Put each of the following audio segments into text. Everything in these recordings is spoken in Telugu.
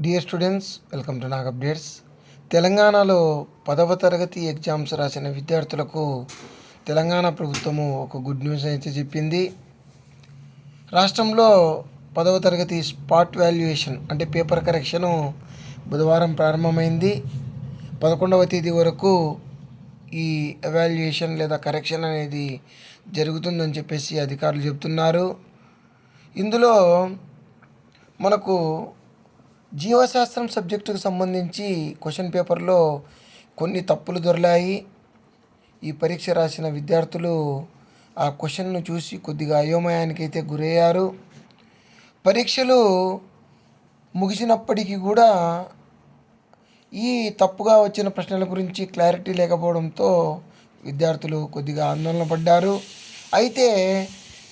Dear students welcome to Nag updates తెలంగాణలో పదవ తరగతి ఎగ్జామ్స్ రాసిన విద్యార్థులకు తెలంగాణ ప్రభుత్వము ఒక గుడ్ న్యూస్ అయితే చెప్పింది. రాష్ట్రంలో పదవ తరగతి స్పాట్ వాల్యుయేషన్ అంటే పేపర్ కరెక్షను బుధవారం ప్రారంభమైంది. పదకొండవ తేదీ వరకు ఈ ఎవాల్యుయేషన్ లేదా కరెక్షన్ అనేది జరుగుతుందని చెప్పేసి అధికారులు చెప్తున్నారు. ఇందులో మనకు జీవశాస్త్రం సబ్జెక్టుకు సంబంధించి క్వశ్చన్ పేపర్లో కొన్ని తప్పులు దొరలాయి. ఈ పరీక్ష రాసిన విద్యార్థులు ఆ క్వశ్చన్ను చూసి కొద్దిగా అయోమయానికి అయితే గురయ్యారు. పరీక్షలు ముగిసినప్పటికీ కూడా ఈ తప్పుగా వచ్చిన ప్రశ్నల గురించి క్లారిటీ లేకపోవడంతో విద్యార్థులు కొద్దిగా ఆందోళన పడ్డారు. అయితే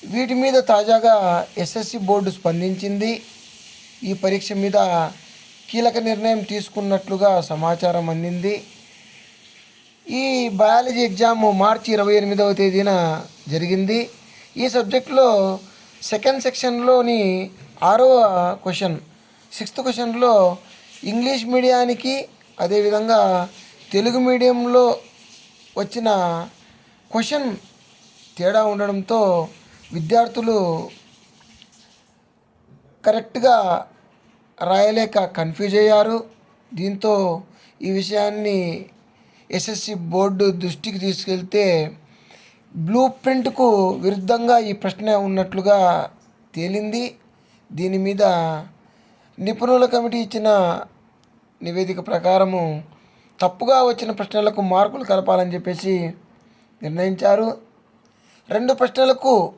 వీటి మీద తాజాగా ఎస్ఎస్సి బోర్డు స్పందించింది. ఈ పరీక్ష మీద కీలక నిర్ణయం తీసుకున్నట్లుగా సమాచారం అందింది. ఈ బయాలజీ ఎగ్జామ్ మార్చి ఇరవై ఎనిమిదవ తేదీన జరిగింది. ఈ సబ్జెక్టులో సెకండ్ సెక్షన్లోని ఆరవ క్వశ్చన్ సిక్స్త్ క్వశ్చన్లో ఇంగ్లీష్ మీడియానికి అదేవిధంగా తెలుగు మీడియంలో వచ్చిన క్వశ్చన్ తేడా ఉండడంతో విద్యార్థులు కరెక్ట్గా రాయలేక కన్ఫ్యూజ్ అయ్యారు. దీంతో ఈ విషయాన్ని ఎస్ఎస్సి బోర్డు దృష్టికి తీసుకెళ్తే బ్లూ ప్రింట్కు విరుద్ధంగా ఈ ప్రశ్న ఉన్నట్లుగా తేలింది. దీని మీద నిపుణుల కమిటీ ఇచ్చిన నివేదిక ప్రకారము తప్పుగా వచ్చిన ప్రశ్నలకు మార్కులు కలపాలని చెప్పేసి నిర్ణయించారు. రెండు ప్రశ్నలకు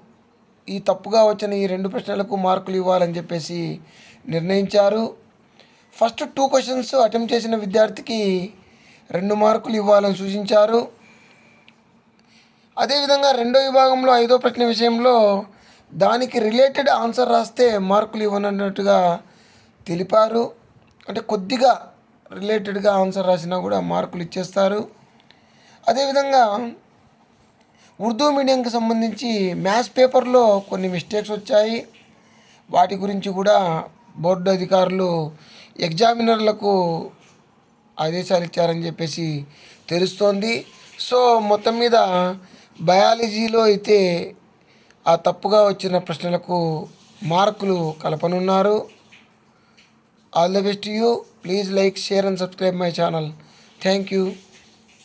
ఈ తప్పుగా వచ్చిన ఈ రెండు ప్రశ్నలకు మార్కులు ఇవ్వాలని చెప్పేసి నిర్ణయించారు. ఫస్ట్ టూ క్వశ్చన్స్ అటెంప్ట్ చేసిన విద్యార్థికి రెండు మార్కులు ఇవ్వాలని సూచించారు. అదేవిధంగా రెండో విభాగంలో ఐదో ప్రశ్న విషయంలో దానికి రిలేటెడ్ ఆన్సర్ రాస్తే మార్కులు ఇవ్వనన్నట్టుగా తెలిపారు. అంటే కొద్దిగా రిలేటెడ్గా ఆన్సర్ రాసినా కూడా మార్కులు ఇచ్చేస్తారు. అదేవిధంగా ఉర్దూ మీడియంకి సంబంధించి మ్యాథ్స్ పేపర్లో కొన్ని మిస్టేక్స్ వచ్చాయి. వాటి గురించి కూడా బోర్డు అధికారులు ఎగ్జామినర్లకు ఆదేశాలు ఇచ్చారని చెప్పేసి తెలుస్తోంది. సో మొత్తం మీద బయాలజీలో అయితే ఆ తప్పుగా వచ్చిన ప్రశ్నలకు మార్కులు కలపనున్నారు. All the best you. Please like share and subscribe my channel. Thank you.